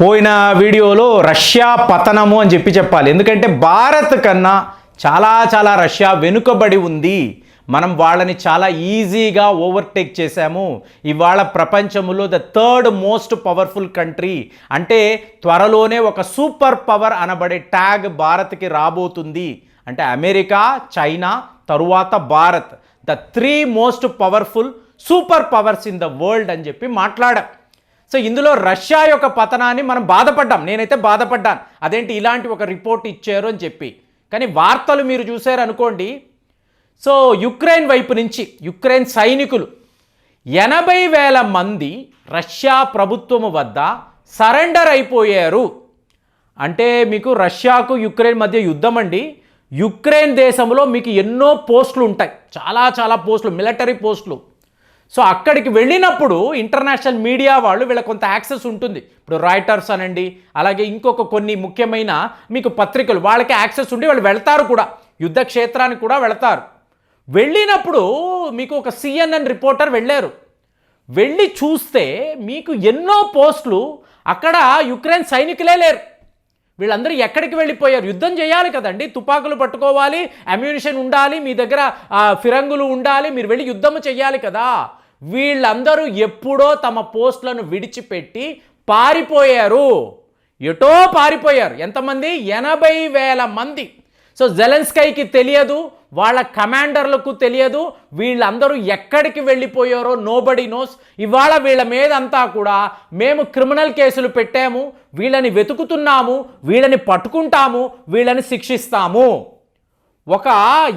పోయిన వీడియోలో రష్యా పతనము అని చెప్పి చెప్పాలి. ఎందుకంటే భారత్ కన్నా చాలా చాలా రష్యా వెనుకబడి ఉంది. మనం వాళ్ళని చాలా ఈజీగా ఓవర్టేక్ చేశాము. ఇవాళ ప్రపంచంలో the third most powerful country. అంటే త్వరలోనే ఒక సూపర్ పవర్ అనబడే ట్యాగ్ భారత్కి రాబోతుంది. అంటే అమెరికా చైనా తరువాత Bharat. The three most powerful super powers in the world అని చెప్పి మాట్లాడాం. సో ఇందులో రష్యా యొక్క పతనాన్ని మనం బాధపడ్డాం. నేనైతే బాధపడ్డాను. అదేంటి? ఇలాంటి ఒక రిపోర్ట్ ఇచ్చారు అని చెప్పి. కానీ వార్తలు మీరు చూశారు అనుకోండి. సో యుక్రెయిన్ వైపు నుంచి యుక్రెయిన్ సైనికులు ఎనభై వేల మంది రష్యా ప్రభుత్వము వద్ద సరెండర్ అయిపోయారు. అంటే మీకు రష్యాకు యుక్రెయిన్ మధ్య యుద్ధం అండి. యుక్రెయిన్ దేశంలో మీకు ఎన్నో పోస్టులు ఉంటాయి. చాలా చాలా పోస్టులు మిలిటరీ పోస్టులు. సో అక్కడికి వెళ్ళినప్పుడు ఇంటర్నేషనల్ మీడియా వాళ్ళు వీళ్ళ కొంత యాక్సెస్ ఉంటుంది. ఇప్పుడు రాయిటర్స్ అనండి అలాగే ఇంకొక కొన్ని ముఖ్యమైన మీకు పత్రికలు వాళ్ళకి యాక్సెస్ ఉండి వాళ్ళు వెళ్తారు కూడా. యుద్ధ క్షేత్రానికి కూడా వెళ్తారు. వెళ్ళినప్పుడు మీకు ఒక సిఎన్ఎన్ రిపోర్టర్ వెళ్ళారు. వెళ్ళి చూస్తే మీకు ఎన్నో పోస్టులు అక్కడ యుక్రెయిన్ సైనికులే లేరు. వీళ్ళందరూ ఎక్కడికి వెళ్ళిపోయారు? యుద్ధం చేయాలి కదండి. తుపాకులు పట్టుకోవాలి అమ్యూనిషన్ ఉండాలి మీ దగ్గర ఫిరంగులు ఉండాలి మీరు వెళ్ళి యుద్ధం చేయాలి కదా. వీళ్ళందరూ ఎప్పుడో తమ పోస్టులను విడిచిపెట్టి పారిపోయారు. ఎటో పారిపోయారు. ఎంతమంది? ఎనభై వేల మంది. సో జెలెన్స్కైకి తెలియదు వాళ్ళ కమాండర్లకు తెలియదు వీళ్ళందరూ ఎక్కడికి వెళ్ళిపోయారో నోబడి నోస్ ఇవాళ వీళ్ళ మీద అంతా కూడా మేము క్రిమినల్ కేసులు పెట్టాము వీళ్ళని వెతుకుతున్నాము వీళ్ళని పట్టుకుంటాము వీళ్ళని శిక్షిస్తాము. ఒక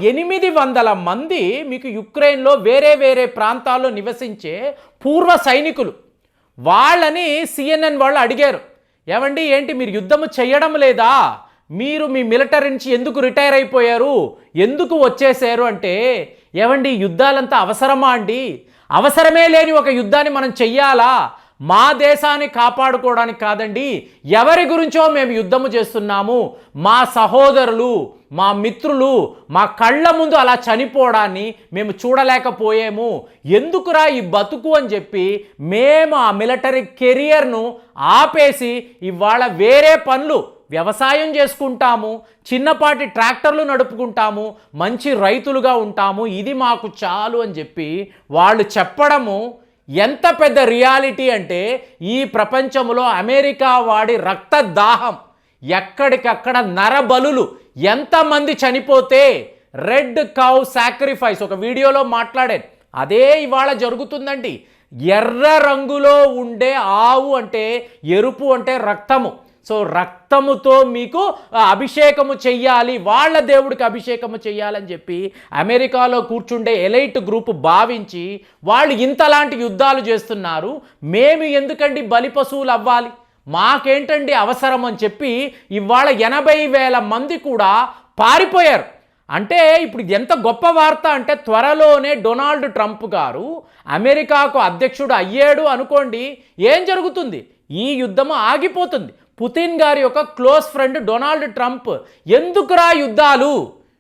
ఎనిమిది వందల మంది మీకు యుక్రెయిన్లో వేరే వేరే ప్రాంతాల్లో నివసించే పూర్వ సైనికులు. వాళ్ళని సిఎన్ఎన్ వాళ్ళు అడిగారు. ఏమండి ఏంటి మీరు యుద్ధము చేయడం లేదా? మీరు మీ మిలిటరీ నుంచి ఎందుకు రిటైర్ అయిపోయారు? ఎందుకు వచ్చేసారు? అంటే ఏమండి యుద్ధాలంతా అవసరమా అండి? అవసరమే లేని ఒక యుద్ధాన్ని మనం చెయ్యాలా? మా దేశాన్ని కాపాడుకోవడానికి కాదండి ఎవరి గురించో మేము యుద్ధము చేస్తున్నాము. మా సహోదరులు మా మిత్రులు మా కళ్ళ ముందు అలా చనిపోవడాన్ని మేము చూడలేకపోయాము. ఎందుకురా ఈ బతుకు అని చెప్పి మేము ఆ మిలిటరీ కెరియర్ను ఆపేసి ఇవాళ వేరే పనులు వ్యవసాయం చేసుకుంటాము చిన్నపాటి ట్రాక్టర్లు నడుపుకుంటాము మంచి రైతులుగా ఉంటాము ఇది మాకు చాలు అని చెప్పి వాళ్ళు చెప్పడము ఎంత పెద్ద రియాలిటీ అంటే ఈ ప్రపంచంలో అమెరికా వాడి రక్త దాహం ఎక్కడికక్కడ నరబలులు ఎంతమంది చనిపోతే రెడ్ కౌ సాక్రిఫైస్ ఒక వీడియోలో మాట్లాడాను. అదే ఇవాళ జరుగుతుందండి. ఎర్ర రంగులో ఉండే ఆవు అంటే ఎరుపు అంటే రక్తము. సో రక్తముతో మీకు అభిషేకము చెయ్యాలి వాళ్ళ దేవుడికి అభిషేకము చెయ్యాలని చెప్పి అమెరికాలో కూర్చుండే ఎలైట్ గ్రూప్ భావించి వాళ్ళు ఇంతలాంటి యుద్ధాలు చేస్తున్నారు. మేము ఎందుకండి బలి పశువులు అవ్వాలి? మాకేంటండి అవసరం అని చెప్పి ఇవాళ ఎనభై వేల మంది కూడా పారిపోయారు. అంటే ఇప్పుడు ఎంత గొప్ప వార్త అంటే త్వరలోనే డొనాల్డ్ ట్రంప్ గారు అమెరికాకు అధ్యక్షుడు అయ్యాడు అనుకోండి ఏం జరుగుతుంది? ఈ యుద్ధము ఆగిపోతుంది. పుతిన్ గారి యొక్క క్లోజ్ ఫ్రెండ్ డొనాల్డ్ ట్రంప్ ఎందుకురా యుద్ధాలు?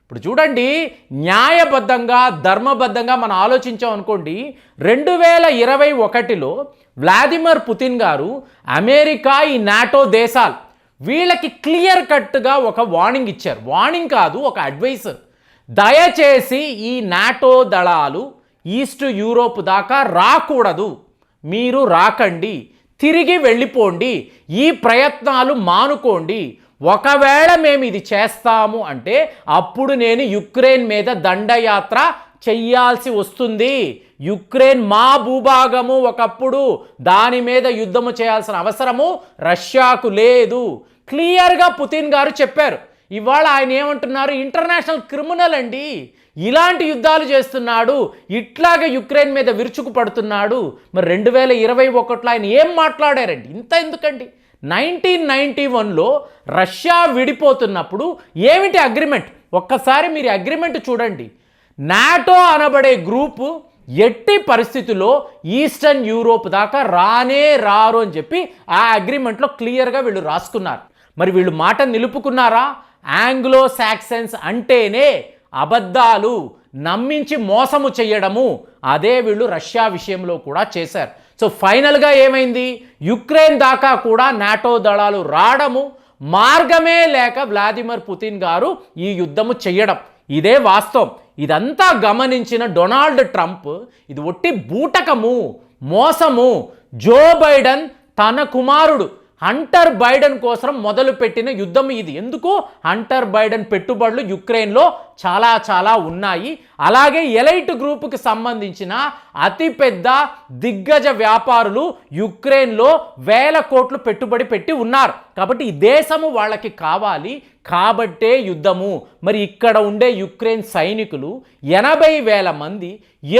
ఇప్పుడు చూడండి న్యాయబద్ధంగా ధర్మబద్ధంగా మనం ఆలోచించాం అనుకోండి రెండు వేల ఇరవై ఒకటిలో వ్లాదిమిర్ పుతిన్ గారు అమెరికా ఈ నాటో దేశాలు వీళ్ళకి క్లియర్ కట్గా ఒక వార్నింగ్ ఇచ్చారు. వార్నింగ్ కాదు ఒక అడ్వైస్. దయచేసి ఈ నాటో దళాలు ఈస్ట్ యూరోప్ దాకా రాకూడదు. మీరు రాకండి. తిరిగి వెళ్ళిపోండి. ఈ ప్రయత్నాలు మానుకోండి. ఒకవేళ మేము ఇది చేస్తాము అంటే అప్పుడు నేను యుక్రెయిన్ మీద దండయాత్ర చెయ్యాల్సి వస్తుంది. యుక్రెయిన్ మా భూభాగము ఒకప్పుడు దాని మీద యుద్ధము చేయాల్సిన అవసరము రష్యాకు లేదు. క్లియర్గా పుతిన్ గారు చెప్పారు. ఇవాళ ఆయన ఏమంటున్నారు? ఇంటర్నేషనల్ క్రిమినల్ అండి. ఇలాంటి యుద్ధాలు చేస్తున్నాడు ఇట్లాగే యుక్రెయిన్ మీద విరుచుకు పడుతున్నాడు. మరి రెండు వేల ఇరవై ఒకటిలో ఆయన ఏం మాట్లాడారండి? ఇంత ఎందుకండి? నైన్టీన్ నైంటీ వన్లో రష్యా విడిపోతున్నప్పుడు ఏమిటి అగ్రిమెంట్? ఒక్కసారి మీరు అగ్రిమెంట్ చూడండి. నాటో అనబడే గ్రూపు ఎట్టి పరిస్థితుల్లో ఈస్టర్న్ యూరోప్ దాకా రానే రారు అని చెప్పి ఆ అగ్రిమెంట్లో క్లియర్గా వీళ్ళు రాసుకున్నారు. మరి వీళ్ళు మాట నిలుపుకున్నారా? ఆంగ్లో సాక్సన్స్ అంటేనే అబద్ధాలు నమ్మించి మోసము చేయడము అదే వీళ్ళు రష్యా విషయంలో కూడా చేశారు. సో ఫైనల్గా ఏమైంది? యుక్రెయిన్ దాకా కూడా నాటో దళాలు రావడము మార్గమే లేక వ్లాదిమిర్ పుతిన్ గారు ఈ యుద్ధము చెయ్యడం. ఇదే వాస్తవం. ఇదంతా గమనించిన డొనాల్డ్ ట్రంప్ ఇది ఒట్టి బూటకము మోసము. జో బైడెన్ తన కుమారుడు హంటర్ బైడెన్ కోసం మొదలుపెట్టిన యుద్ధం ఇది. ఎందుకు? హంటర్ బైడెన్ పెట్టుబడులు యుక్రెయిన్లో చాలా చాలా ఉన్నాయి. అలాగే ఎలైట్ గ్రూపుకి సంబంధించిన అతిపెద్ద దిగ్గజ వ్యాపారులు యుక్రెయిన్లో వేల కోట్లు పెట్టుబడి పెట్టి ఉన్నారు. కాబట్టి ఈ దేశము వాళ్ళకి కావాలి. కాబట్టే యుద్ధము. మరి ఇక్కడ ఉండే యుక్రెయిన్ సైనికులు ఎనభై వేల మంది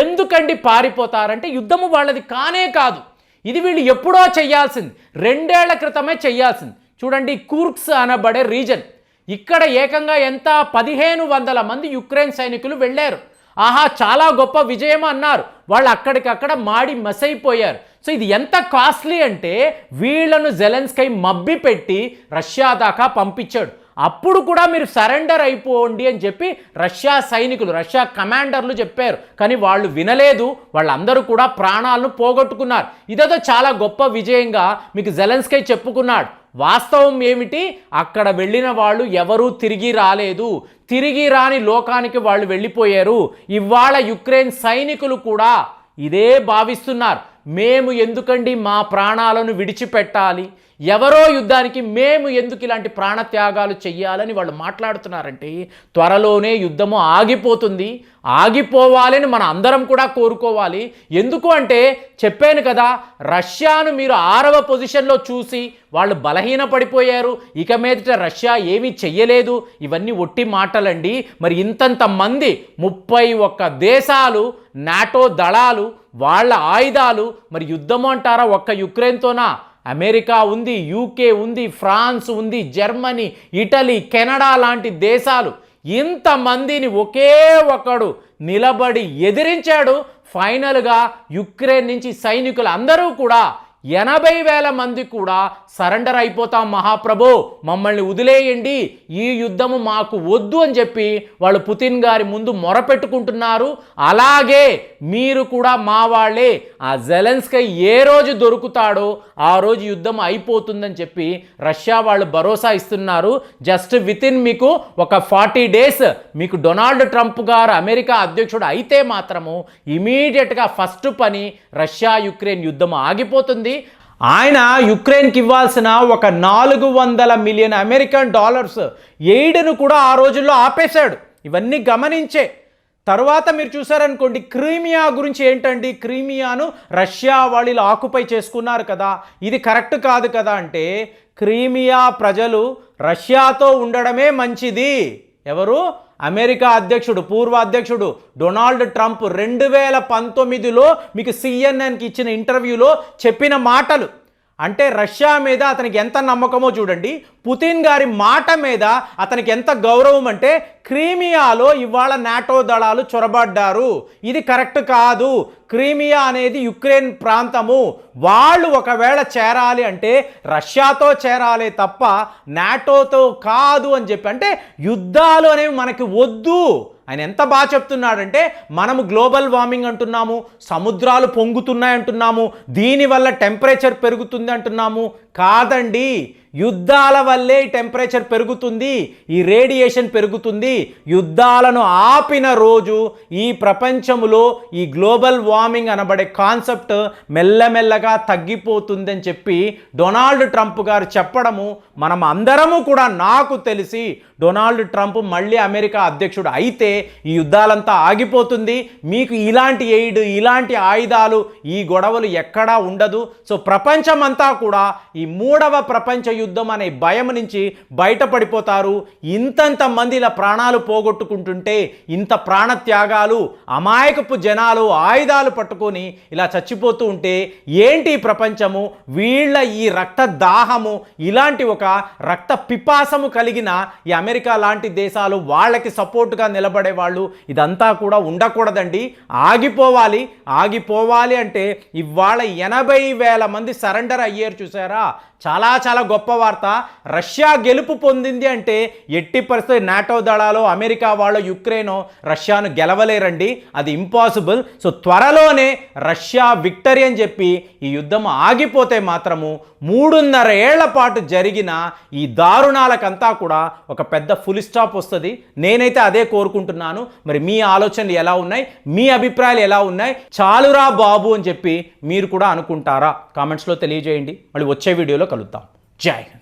ఎందుకండి పారిపోతారంటే యుద్ధము వాళ్ళది కానే కాదు. ఇది వీళ్ళు ఎప్పుడో చేయాల్సింది. రెండేళ్ళ క్రితమే చేయాల్సింది. చూడండి కూర్క్స్ అనబడే రీజన్. ఇక్కడ ఏకంగా ఎంత? పదిహేను వందల మంది యుక్రెయిన్ సైనికులు వెళ్ళారు. ఆహా చాలా గొప్ప విజయం అన్నారు. వాళ్ళు అక్కడికక్కడ మాడి మసైపోయారు. సో ఇది ఎంత కాస్ట్లీ అంటే వీళ్ళను జెలెన్స్కై మబ్బి పెట్టి రష్యా దాకా పంపించాడు. అప్పుడు కూడా మీరు సరెండర్ అయిపోండి అని చెప్పి రష్యా సైనికులు రష్యా కమాండర్లు చెప్పారు. కానీ వాళ్ళు వినలేదు. వాళ్ళందరూ కూడా ప్రాణాలను పోగొట్టుకున్నారు. ఇదేదో చాలా గొప్ప విజయంగా మీకు జెలెన్స్కై చెప్పుకున్నాడు. వాస్తవం ఏమిటి? అక్కడ వెళ్ళిన వాళ్ళు ఎవరూ తిరిగి రాలేదు. తిరిగి రాని లోకానికి వాళ్ళు వెళ్ళిపోయారు. ఇవాళ యుక్రెయిన్ సైనికులు కూడా ఇదే భావిస్తున్నారు. మేము ఎందుకండి మా ప్రాణాలను విడిచిపెట్టాలి? ఎవరో యుద్ధానికి మేము ఎందుకు ఇలాంటి ప్రాణత్యాగాలు చెయ్యాలని వాళ్ళు మాట్లాడుతున్నారంటే త్వరలోనే యుద్ధము ఆగిపోతుంది ఆగిపోవాలని మన అందరం కూడా కోరుకోవాలి. ఎందుకు అంటే చెప్పాను కదా రష్యాను మీరు ఆరవ పొజిషన్లో చూసి వాళ్ళు బలహీన పడిపోయారు ఇక మీదట రష్యా ఏమీ చెయ్యలేదు. ఇవన్నీ ఒట్టి మాటలండి. మరి ఇంతంత మంది ముప్పై ఒక్క దేశాలు నాటో దళాలు వాళ్ళ ఆయుధాలు మరి యుద్ధము అంటారా ఒక్క యుక్రెయిన్తోనా? అమెరికా ఉంది యూకే ఉంది ఫ్రాన్స్ ఉంది జర్మనీ ఇటలీ కెనడా లాంటి దేశాలు ఇంతమందిని ఒకే ఒకడు నిలబడి ఎదిరించాడు. ఫైనల్గా యుక్రెయిన్ నుంచి సైనికులు అందరూ కూడా ఎనభై వేల మంది కూడా సరెండర్ అయిపోతాం మహాప్రభు. మమ్మల్ని వదిలేయండి. ఈ యుద్ధము మాకు వద్దు అని చెప్పి వాళ్ళు పుతిన్ గారి ముందు మొరపెట్టుకుంటున్నారు. అలాగే మీరు కూడా మా వాళ్ళే. ఆ జెలెన్స్కై ఏ రోజు దొరుకుతాడో ఆ రోజు యుద్ధం అయిపోతుందని చెప్పి రష్యా వాళ్ళు భరోసా ఇస్తున్నారు. జస్ట్ విత్ ఇన్ మీకు ఒక ఫార్టీ డేస్ మీకు డొనాల్డ్ ట్రంప్ గారు అమెరికా అధ్యక్షుడు అయితే మాత్రము ఇమీడియట్గా ఫస్ట్ పని రష్యా యుక్రెయిన్ యుద్ధం ఆగిపోతుంది. ఆయన యుక్రెయిన్కి ఇవ్వాల్సిన ఒక నాలుగు వందల మిలియన్ అమెరికన్ డాలర్స్ ఎయిడ్ను కూడా ఆ రోజుల్లో ఆపేశాడు. ఇవన్నీ గమనించే. తర్వాత మీరు చూసారనుకోండి క్రీమియా గురించి ఏంటండి? క్రీమియాను రష్యా వాళ్ళు ఆకుపై ఆక్యుపై చేసుకున్నారు కదా. ఇది కరెక్ట్ కాదు కదా అంటే క్రీమియా ప్రజలు రష్యాతో ఉండడమే మంచిది. ఎవరు? అమెరికా అధ్యక్షుడు పూర్వ అధ్యక్షుడు డొనాల్డ్ ట్రంప్ రెండు వేల పంతొమ్మిదిలో మీకు సిఎన్ఎన్కి ఇచ్చిన ఇంటర్వ్యూలో చెప్పిన మాటలు. అంటే రష్యా మీద అతనికి ఎంత నమ్మకమో చూడండి. పుతిన్ గారి మాట మీద అతనికి ఎంత గౌరవం అంటే క్రీమియాలో ఇవాళ నాటో దళాలు చొరబడ్డారు. ఇది కరెక్ట్ కాదు. క్రీమియా అనేది యుక్రెయిన్ ప్రాంతము. వాళ్ళు ఒకవేళ చేరాలి అంటే రష్యాతో చేరాలి తప్ప నాటోతో కాదు అని చెప్పి అంటే యుద్ధాలు అనేవి మనకి వద్దు. ఆయన ఎంత బాగా చెప్తున్నాడంటే మనము గ్లోబల్ వార్మింగ్ అంటున్నాము సముద్రాలు పొంగుతున్నాయి అంటున్నాము దీనివల్ల టెంపరేచర్ పెరుగుతుంది అంటున్నాము. కాదండి యుద్ధాల వల్లే టెంపరేచర్ పెరుగుతుంది ఈ రేడియేషన్ పెరుగుతుంది. యుద్ధాలను ఆపిన రోజు ఈ ప్రపంచంలో ఈ గ్లోబల్ వార్మింగ్ అనబడే కాన్సెప్ట్ మెల్లమెల్లగా తగ్గిపోతుందని చెప్పి డొనాల్డ్ ట్రంప్ గారు చెప్పడము మనం అందరము కూడా నాకు తెలిసి డొనాల్డ్ ట్రంప్ మళ్ళీ అమెరికా అధ్యక్షుడు అయితే ఈ యుద్ధాలంతా ఆగిపోతుంది. మీకు ఇలాంటి ఎయిడ్ ఇలాంటి ఆయుధాలు ఈ గొడవలు ఎక్కడా ఉండదు. సో ప్రపంచమంతా కూడా ఈ మూడవ ప్రపంచ యుద్ధం అనే భయం నుంచి బయటపడిపోతారు. ఇంతంత మంది ఇలా ప్రాణాలు పోగొట్టుకుంటుంటే ఇంత ప్రాణత్యాగాలు అమాయకపు జనాలు ఆయుధాలు పట్టుకొని ఇలా చచ్చిపోతూ ఉంటే ఏంటి ఈ ప్రపంచము? వీళ్ళ ఈ రక్త దాహము ఇలాంటి ఒక రక్త పిపాసము కలిగిన ఈ అమెరికా లాంటి దేశాలు వాళ్ళకి సపోర్ట్గా నిలబడే వాళ్ళు ఇదంతా కూడా ఉండకూడదండి. ఆగిపోవాలి. ఆగిపోవాలి అంటే ఇవాళ ఎనభై వేల మంది సరెండర్ అయ్యారు చూసారా? చాలా చాలా గొప్ప గొప్ప వార్త రష్యా గెలుపు పొందింది అంటే ఎట్టి పరిస్థితి నాటో దళాలు అమెరికా వాళ్ళు యుక్రెయిన్ రష్యాను గెలవలేరండి. అది ఇంపాసిబుల్. సో త్వరలోనే రష్యా విక్టరీ అని చెప్పి ఈ యుద్ధం ఆగిపోతే మాత్రము మూడున్నర ఏళ్ళ పాటు జరిగిన ఈ దారుణాలకంతా కూడా ఒక పెద్ద ఫుల్ స్టాప్ వస్తుంది. నేనైతే అదే కోరుకుంటున్నాను. మరి మీ ఆలోచనలు ఎలా ఉన్నాయి? మీ అభిప్రాయాలు ఎలా ఉన్నాయి? చాలురా బాబు అని చెప్పి మీరు కూడా అనుకుంటారా? కామెంట్స్లో తెలియజేయండి. మళ్ళీ వచ్చే వీడియోలో కలుద్దాం. జై హింద్